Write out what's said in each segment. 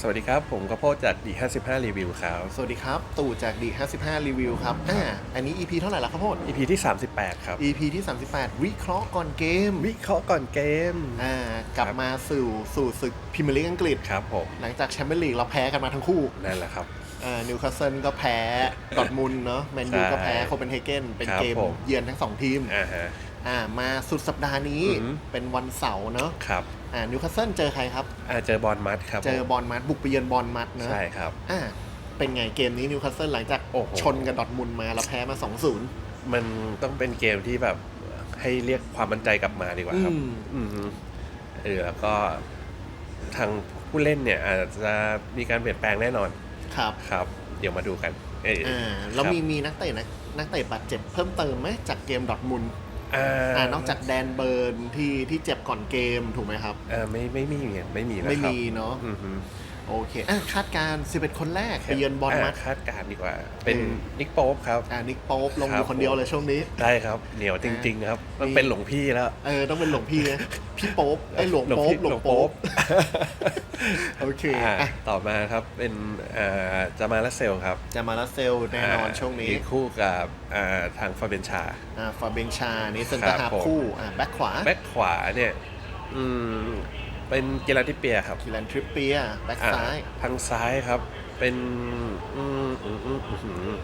สวัสดีครับ ผมกระโพดจากดี55รีวิวครับ สวัสดีครับ ตู่จากดี55รีวิวครับ อ่า อันนี้ EP เท่าไหร่ละครับพ่อ EP ที่ 38 ครับ EP ที่ 38 วิเคราะห์ก่อนเกม วิเคราะห์ก่อนเกม อ่า กลับครับมาสู่สู่ศึกพรีเมียร์ลีกอังกฤษ ครับผม หลังจากแชมเปี้ยนลีกเราแพ้กันมาทั้งคู่ นั่นแหละครับอ่านิวคาสเซิลก็แพ้ดอร์ทมุนด์เนาะแมนยูใช่ก็แพ้โคเปนเฮเกนเป็นครับเกมผมเยือนทั้งสองทีม อ่าฮะอ่ามาสุดสัปดาห์นี้อือหือ เป็นวันเสาร์เนาะครับอ่านิวคาสเซิลเจอใครครับ อ่าเจอบอลมัดครับเจอบอลมัดบุกไปเยือนบอลมัดเนาะใช่ครับ อ่าเป็นไงเกมนี้นิวคาสเซิลหลังจากโอ้โห ชนกับดอร์ทมุนด์มาแล้วแพ้มา 2-0 มันต้องเป็นเกมที่แบบให้เรียกความมั่นใจกลับมาดีกว่าครับ อืม อืมฮึเออแล้วก็ทางผู้เล่นเนี่ย อาจจะมีการเปลี่ยนแปลงแน่นอนครับครับ เดี๋ยวมาดูกันเอออ่าแล้วครับมีมีนักเตะนักนักเตะบาดเจ็บเพิ่มเติมไหมจากเกมดอร์ทมุนด์ อ่าอ่า นอกจากแดนเบิร์นที่ที่เจ็บก่อนเกมถูกไหมครับอ่าไม่ไม่มีไม่มีนะครับไม่มีเนาะ อือฮึ โอเคอะคาดการณ์11 คนแรกไปเยือนบอลมัดคาดการณ์ดีกว่า เป็นเออนิกโป๊ปครับอ่านิกโป๊ปลงอครัยู่บคนเดียวเลยช่วงนี้ ได้ครับเหนียวจริง ๆ ครับมันมีเป็นหลวงพี่แล้วเออต้องเป็นหลวงพี่นะพี่โป๊ปไอ้ยหลวงโป๊ปหลวงโป๊ปโอเคอ่าอะต่อมาครับเป็นอ่าจามาลาเซลครับจะมาลาเซลแน่นอนาช่วงนี้ยืคู่กับอ่าทางฟาเบนชาอ่าฟาเบนชานี่เซนเตอร์ครัฮาบร์ผมคู่อ่าแบ็คขวาแบ็คขวาเนี่ยอืม เป็นเกลาติเปียครับคิลันทริปเปียแบ็คอ่าซ้ายทางซ้ายครับ เป็นอืมอืมอืมอืม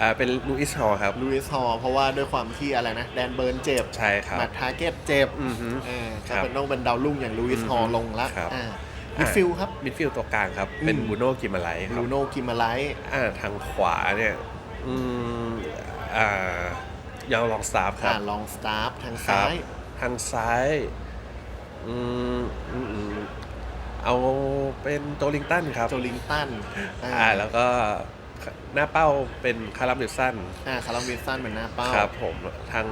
อ่าเป็นลูอิสฮอลครับลูอิสฮอลเพราะว่าด้วยความที่อะไรนะ แดนเบิร์นเจ็บใช่ครับมาทาร์เก็ตเจ็บอือฮึเออคก็รับเป็นต้องเป็นดาวรุ่งอย่างลูอิสฮอลอือฮึลงละครับอ่ามิดฟิลด์ครับมิดฟิลด์ตัวกลางครับ เป็นอืมบูโน่กิมาไลครัลูบโนกิมาไลท์อ่าทางขวาเนี่ยอืมอ่ายาวลองสตาฟคอ่ารับลองสตาร์ฟทางครัซ้าบยทางซ้าย อืมอืมอืมเอาเป็นโจลิงตันครับ โจลิงตันอ่าแล้วก็หน้าเป้าเป็นคารัมดิสันอ่าคาร์ลวินสันเป็นหน้าเป้าครับผมทาง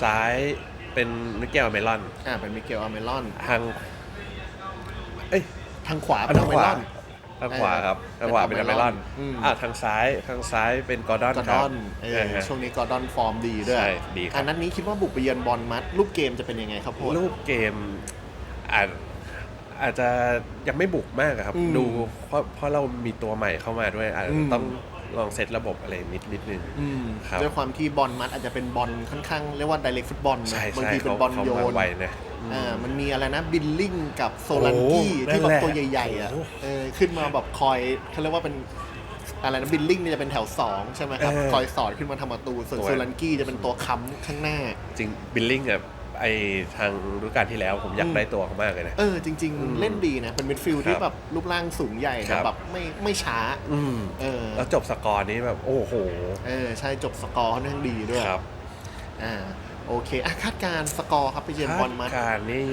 ซ้ายเป็นมิเกลเมลอนอ่าเป็นมิเกลอเมลอนทางเอ้ยทางขวาเป็นอเมลอนทางขวาครับทางขวาเป็นอเมลอนอืมอ่าทางซ้ายทางซ้ายเป็นกอร์ดอนกอร์คดรับอนเออนะฮะช่วงนี้กอร์ดอนฟอร์มดีด้วยใช่ดีครับอันนั้นนี้คิดว่าบุกไปเยือนบอลมัดรูปเกมจะเป็นยังไงครับพวกรูปเกม อาจอาจจะยังไม่บุกมากอะครับ อืมดูเพราะเพราะเรามีตัวใหม่เข้ามาด้วย อาจจะอืมต้องลองเซตระบบอะไรนิดนิดนึง อืมครับ ด้วยความที่บอลมัดอาจจะเป็นบอลค่อนข้างเรียกว่าไดเรกฟุตบอลนะใช่บางใช่ทีเป็นเขาบอลเขาโยมานไวนะ อ่ามันมีอะไรนะบิลลิงกับโซลันกี้โอ้ที่นั่แบนบแหละตัวใหญ่ๆอะโอ้เออขึ้นมาแบบคอยเขาเรียกว่าเป็นอะไรนะบิลลิงนี่จะเป็นแถวสองใช่ไหมครับเออคอยสอดขึ้นมาทำประตูส่วนตัว โซลันกี้จะเป็นตัวค้ำข้างหน้า จริงบิลลิงอะ ไอทางฤดูกาลที่แล้วผมอยากอืมได้ตัวเขามากเลยนะ เออจริงอืมๆเล่นดีนะเป็นมิดฟิลด์ที่ครับแบบรูปร่างสูงใหญ่ครัแต่บแบบไม่ไม่ช้าอืมเออแล้วจบสกอร์นี้แบบ โอ้โห เออใช่จบสกอร์ค่อนข้างดีด้วยครับ อ่า โอเคอะคาดการณ์สกอร์ครับไปเยือนบอลมัดคาดการณ์นี่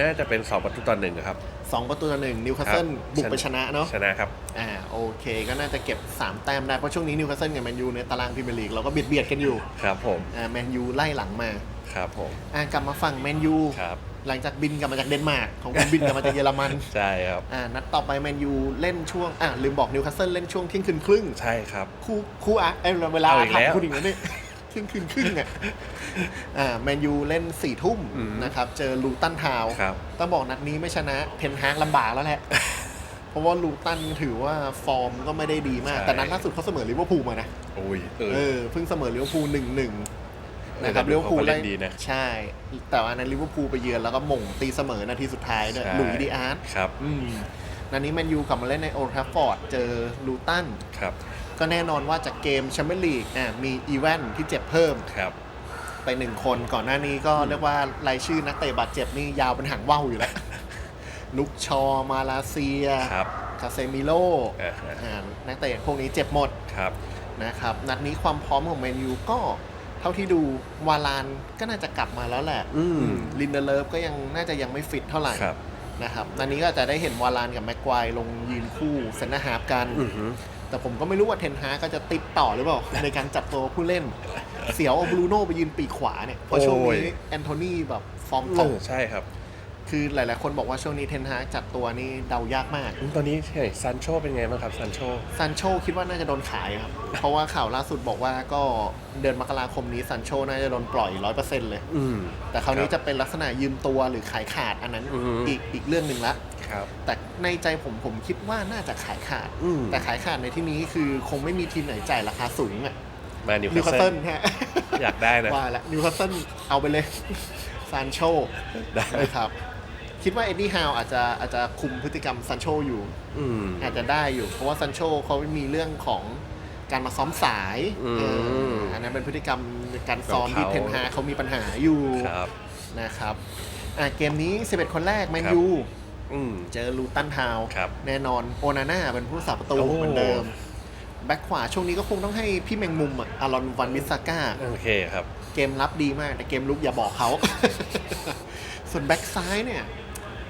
น่าจะเป็นสองประตูต่อหนึ่งครับสองประตูต่อหนึ่งนิวคาสเซิลครับบุกไปชนะเนาะชนะครับอ่าโอเค ก็น่าจะเก็บ 3 แต้มได้ เพราะช่วงนี้นิวคาสเซิลกับแมนยูในตารางพรีเมียร์ลีกเราก็เบียดเบียดกันอยู่ครับผมอ่าแมนยูไล่หลังมาครับผมอ่ากลับมาฝั่งแมนยูครับหลังจากบินกลับมาจากเดนมาร์กของคุณบินกลับมาจากเยอรมันใช่ครับอ่านัดต่อไปแมนยูเล่นช่วงอ่าลืมบอกนิวคาสเซิลเล่นช่วงเที่ยงคืนครึ่งใช่ครับคู่คู่อะเอ้ยเวลาเอาอีกถามแล้วคุณอีกแล้วเนี่ย เที่ยงคืนครึ่งอะอ่าแมนยูเล่นสี่ทุ่มอืมนะครับเจอลูตันทาวน์ครับต้องบอกนัดนี้ไม่ชนะเทนฮากลำบากแล้วแหละเพราะว่าลูตันถือว่าฟอร์มก็ไม่ได้ดีมากใช่แต่นัดล่าสุดเขาเสมอลิเวอร์พูลมานะโอ้ยเอเอออเพิ่งเสมอลิเวอร์พูลหนึ่งหนึ่งเออนะครับแต่ลิเวอร์พูลเขาก็เล่นดีนะใช่ แต่ว่าอันนั้นลิเวอร์พูลไปเยือนแล้วก็หม่งตีเสมอนาทีสุดท้ายด้วยใช่หลุยส์ดีอาร์ตครับอืมนัดนี้แมนยูกลับมาเล่นในโอลด์แทราฟฟอร์ดเจอลูตันครับ ก็แน่นอนว่าจากเกมแชมเปี้ยนลีกอะมีอีแวนที่เจ็บเพิ่มครับไปหนึ่งคนก่อนหน้านี้ก็เรียกว่ารายชื่อนักเตะบาดเจ็บนี่ยาวเป็นหางว่าวอยู่แล้ว ลุกชอมาลาเซียครับคาเซมิโลอ่าฮะอ่านักเตะพวกนี้เจ็บหมดครับนะครับ นัดนี้ความพร้อมของแมนยูก็เท่าที่ดูวาลานก็น่าจะกลับมาแล้วแหละอืมลินเดเลฟก็ยังน่าจะยังไม่ฟิตเท่าไหร่ครับนะครับนัดนี้ก็จะได้เห็นวาลานกับแม็กควายลงยืนคู่เซนเตอร์ฮาร์ฟกันอือหือ แต่ผมก็ไม่รู้ว่าเทนฮาร์ก็จะติดต่อหรือเปล่า ในการจับตัวผู้เล่น เสียวเอาบรูโน่ไปยืนปีกขวาเนี่ยเพราะช่วงโอ้นี้ยแอนโทนีแบบฟอร์มเอตกอใช่ครับ คือหลายๆ คนบอกว่าช่วงนี้เทนฮาร์จัดตัวนี่เดายากมาก ตอนนี้เฮ้ยซันโชเป็นไงบ้างครับซันโชซันโชคิดว่าน่าจะโดนขายครับ เพราะว่าข่าวล่าสุดบอกว่าก็เดือนมกราคมนี้ซันโชน่าจะโดนปล่อยร้อยเปอร์เซ็นต์เลยอืมแต่คราวนี้ครับจะเป็นลักษณะยืมตัวหรือขายขาดอันนั้นอือฮึอีกอีกเรื่องหนึ่งละ ครับ แต่ในใจผมผมคิดว่าน่าจะขายขาด อืม แต่ขายขาดในที่นี้คือคงไม่มีทีมไหนจ่ายราคาสูงอะมานิวนิวคาคาสสเซิเซิลลฮะ อยากได้นะ ว่าแล้วนิวคาสเซิลเอาไปเลย ซานโชได้ นะครับ คิดว่าเอ็ดดี้ฮาวอาจจะอาจจะคุมพฤติกรรมซานโชอยู่ อืม อาจจะได้อยู่ เพราะว่าซันโชเขามีเรื่องของการมาซ้อมสายอืมเอออันนั้นเป็นพฤติกรรมการซ้อมของเขาที่เทนฮาเขามีปัญหาอยู่ครับ นะครับอะเกมนี้ 11 คนแรกแมนครับ ยู อืมเจอลูตันทาวน์ครับแน่นอนโอนาน่าเป็นผู้สาประตูโอ้ เหมือนเดิม แบ็คขวาช่วงนี้ก็คงต้องให้พี่แมงมุมอะอารอนวันมิสซาก้า โอเคครับ เกมรับดีมาก แต่เกมลุกอย่าบอกเขา ส่วนแบ็กซ้ายเนี่ย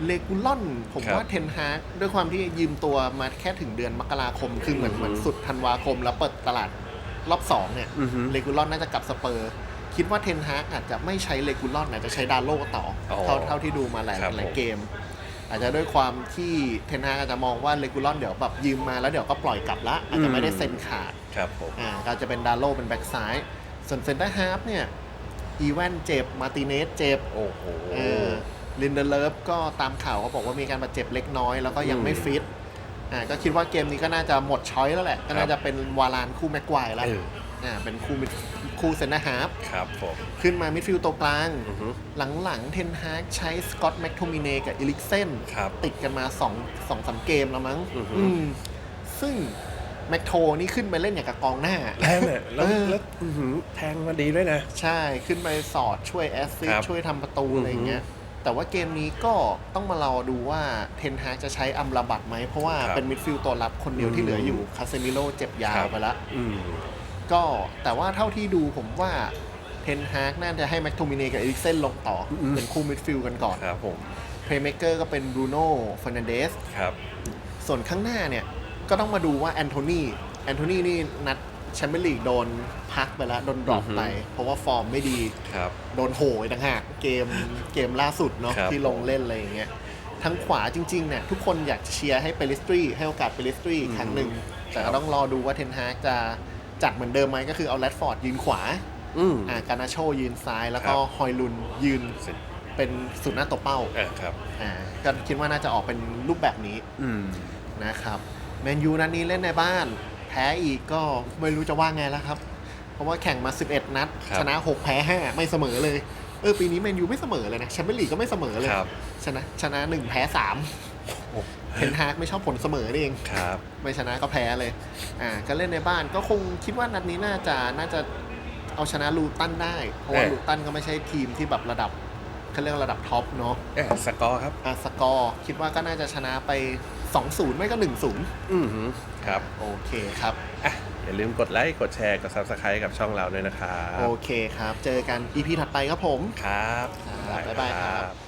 เลกูลอน ผมครับว่าเทนฮากด้วยความที่ยืมตัวมาแค่ถึงเดือนมกราคม คือเหมือนอือฮึเหมือนสุดธันวาคมแล้วเปิดตลาดรอบสองเนี่ย อือฮึ เลกูลอนน่าจะกลับสเปอร์ คิดว่าเทนฮากอาจจะไม่ใช้เลกูลอนอาจจะใช้ดาโลต่อออเท่าเท่าที่ดูมาหลายครับหลายผม เกม อาจจะด้วยความที่เทนฮากอาจจะมองว่าเลกูลอนเดี๋ยวแบบยืมมาแล้วเดี๋ยวก็ปล่อยกลับละอาจจะไม่ได้เซ็นขาดครับผมอ่าก็จะเป็นดาโลเป็นแบ็กซ้าย ส่วนเซนเตอร์ฮาร์ฟเนี่ยอีแวนเจ็บมาติเนสเจ็บโอ้โหเออลินเดเลฟก็ตามข่าวเขาบอกว่ามีการบาดเจ็บเล็กน้อยแล้วก็ยังไม่อืมฟิตอ่าก็คิดว่าเกมนี้ก็น่าจะหมดช้อยแล้วแหละ ก็น่าจะเป็นวาลานคู่แม็กควายแล้วเอออ่าเป็นคู่มิดคู่เซนเตอร์ฮาร์ฟครับผม ขึ้นมามิดฟิลด์ตัวกลาง อือฮึหลังๆเทนฮากใช้สกอตแม็กโทมิเนกับอิลิกเซนครับติดกันมา2องสองสามเกมแล้วมั้งอือฮึอืมซึ่งแม็กโทนี่ขึ้นไปเล่นอย่างกับกองหน้าแรงเนี่ยแล้วเออ แล้วอื้อหือแทงมาดีด้วยนะ ใช่ขึ้นไปสอดช่วยแอสซิคสรับช่วยทำประตูอือฮึอะไรอย่างเงี้ยแต่ว่าเกมนี้ก็ต้องมารอดูว่าเทนฮากจะใช้อัมราบัตไหม เพราะว่าครับเป็นมิดฟิลด์ตัวรับคนเดียวที่เหลืออยู่อืมคาเซมิโลเจ็บยาครัวบไปแล้วอืม ก็แต่ว่าเท่าที่ดูผมว่าเทนฮากน่าจะให้แม็กโทมิเนกับเอริกเซนลงต่ออมเป็นคู่มิดฟิลด์กันก่อนครับผมเพลย์เม k เกอร์ก็เป็นบรูโน่ฟ r น a นเดสครับส่วนข้างหน้าเนี่ย ก็ต้องมาดูว่าแอนโทนีแอนโทนีนี่นัดแชมเปี้ยนลีกโดนพักไปแล้ว โดนดรอปอือฮึไป เพราะว่าฟอร์มไม่ดีครับโดนโหยต่างหากเกมเกมล่าสุดเนาะครับที่ลงเล่นอะไรอย่างเงี้ยทั้งขวาจริงๆเนี่ยทุกคนอยากเชียร์ให้เปริสตรีให้โอกาสเปริสตรีอีกครั้งหนึ่งแต่ก็ต้องรอดูว่าเทนฮากจะ จัดเหมือนเดิมไหมก็คือเอาแรดฟอร์ดยืนขวาอืม อ่าการนาโชยืนซ้าย แล้วก็ครับ ฮอยลุนยืนสิเป็นสุดหน้าตัวเป้าอะครับ อ่าก็คิดว่าน่าจะออกเป็นรูปแบบนี้อืม นะครับแมนยูนัดนี้เล่นในบ้าน แพ้อีกก็ไม่รู้จะว่าไงแล้วครับ เพราะว่าแข่งมา 11 นัด ครับ ชนะ 6 แพ้ 5 ไม่เสมอเลย เออ ปีนี้แมนยูไม่เสมอเลยนะแชมเปี้ยนลีกก็ไม่เสมอเลย ครับ ชนะชนะ1แพ้3โอ้ เทนฮากไม่ชอบผลเสมอนี่เองครับไม่ชนะก็แพ้เลย อ่าก็เล่นในบ้านก็คงคิดว่านัดนี้น่าจะน่าจะเอาชนะลูตันได้ เพราะว่าเออลูตันก็ไม่ใช่ทีมที่แบบระดับเขาเรียกว่าระดับท็อปเนาะเอ๊ะสกอร์ครับอ่าสกอร์คิดว่าก็น่าจะชนะไป 2-0 ไม่ก็ 1-0อืมหือครับ โอเคครับอะอย่าลืมกดไลค์ กดแชร์ กด subscribe กับช่องเราด้วยนะครับ โอเคครับ เจอกัน EP ถัดไปครับผม ครับครับบ๊ายบายครับครับ